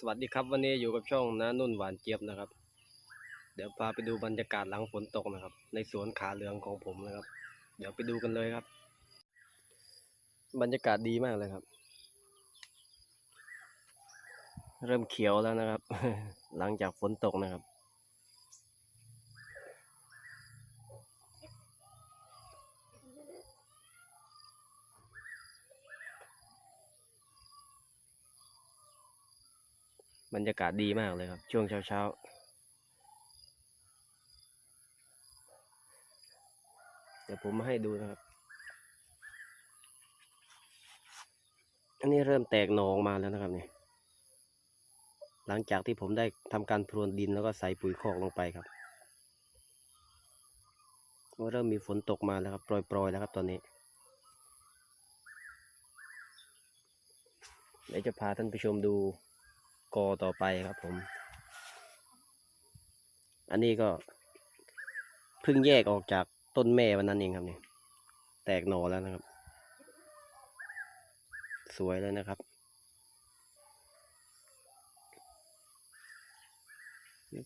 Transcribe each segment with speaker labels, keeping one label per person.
Speaker 1: สวัสดีครับวันนี้อยู่กับช่องน้านุ่นหวานเจี๊ยบนะครับ เดี๋ยวพาไปดูบรรยากาศหลังฝนตกนะครับ ในสวนขาเหลืองของผมนะครับ เดี๋ยวไปดูกันเลยครับ บรรยากาศดีมากเลยครับ เริ่มเขียวแล้วนะครับ หลังจากฝนตกนะครับ บรรยากาศดีมากเลยครับ ช่วงเช้าเช้าเดี๋ยวผมมาให้ดูนะครับ อันนี้เริ่มแตกหนอออกมาแล้วนะครับเนี่ยหลังจากที่ผมได้ทำการพรวนดินแล้วก็ใส่ปุ๋ยคอกลงไปครับก็เริ่มมีฝนตกมาแล้วครับ โปรยๆแล้วครับตอนนี้เดี๋ยวจะพาท่านผู้ชมดู กอต่อไปครับผม อันนี้ก็เพิ่งแยกออกจากต้นแม่วันนั้นเองครับเนี่ยแตกหน่อแล้วนะครับ สวยเลยนะครับ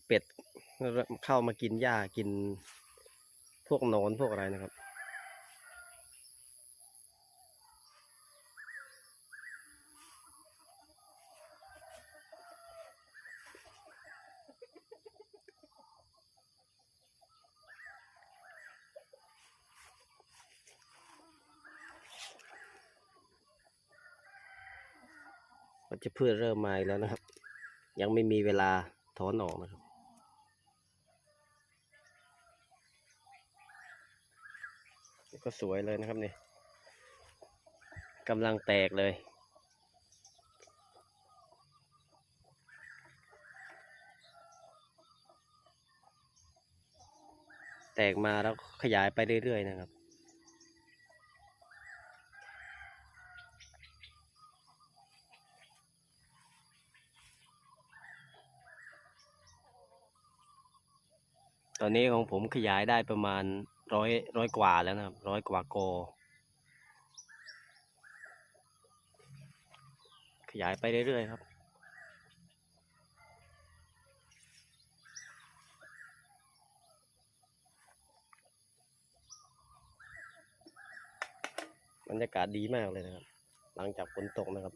Speaker 1: เป็ดเข้ามากินหญ้ากินพวกหนอนพวกอะไรนะครับ ก็จะพืชเริ่มมาแล้วนะครับ ยังไม่มีเวลาถอนออกนะครับก็สวยเลยนะครับนี่กำลังแตกเลย แตกมาแล้วขยายไปเรื่อยๆนะครับ อนนี้ของผมขยายได้ประมาณร้อยร้อยกว่าแล้วนะครับร้อยกว่าโกอขยายไปเรื่อยๆครับบรรยากาศดีมากเลยนะครับ หลังจากฝนตกนะครับ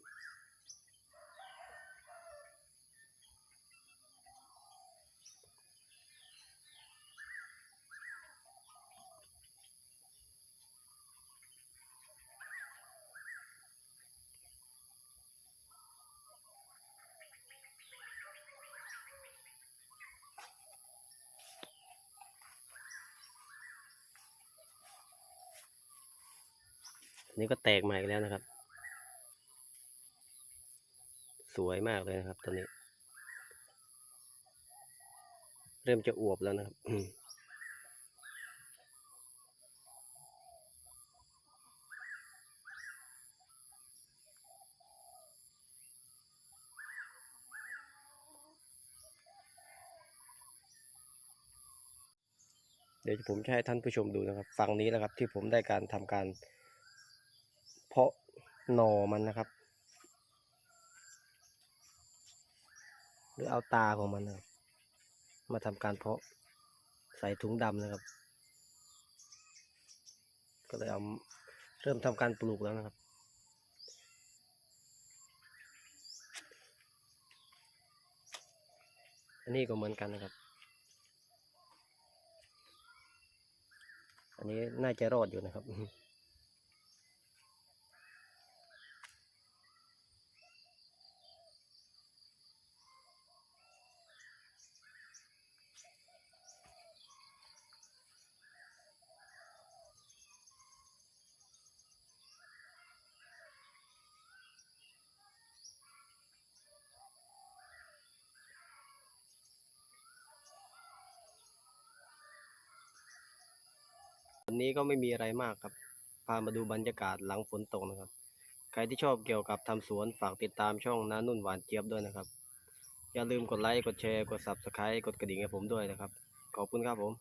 Speaker 1: นนี้ก็แตกใหม่แล้วนะครับ สวยมากเลยนะครับตอนนี้ เริ่มจะอวบแล้วนะครับเดี๋ยวผมจะให้ท่านผู้ชมดูนะครับ ฝั่งนี้นะครับที่ผมได้การทำการ หน่อมันนะครับ หรือเอาตาของมันนะมาทำการเพาะใส่ถุงดำนะครับ ก็เลยเอาเริ่มทำการปลูกแล้วนะครับอันนี้ก็เหมือนกันนะครับ อันนี้น่าจะรอดอยู่นะครับ นี้ก็ไม่มีอะไรมากครับ พามาดูบรรยากาศหลังฝนตกนะครับ ใครที่ชอบเกี่ยวกับทำสวนฝากติดตามช่องน้านุ่นหวานเจี๊ยบด้วยนะครับ อย่าลืมกดไลค์ กดแชร์ กดซับสไครต์กดกระดิ่งให้ผมด้วยนะครับ ขอบคุณครับผม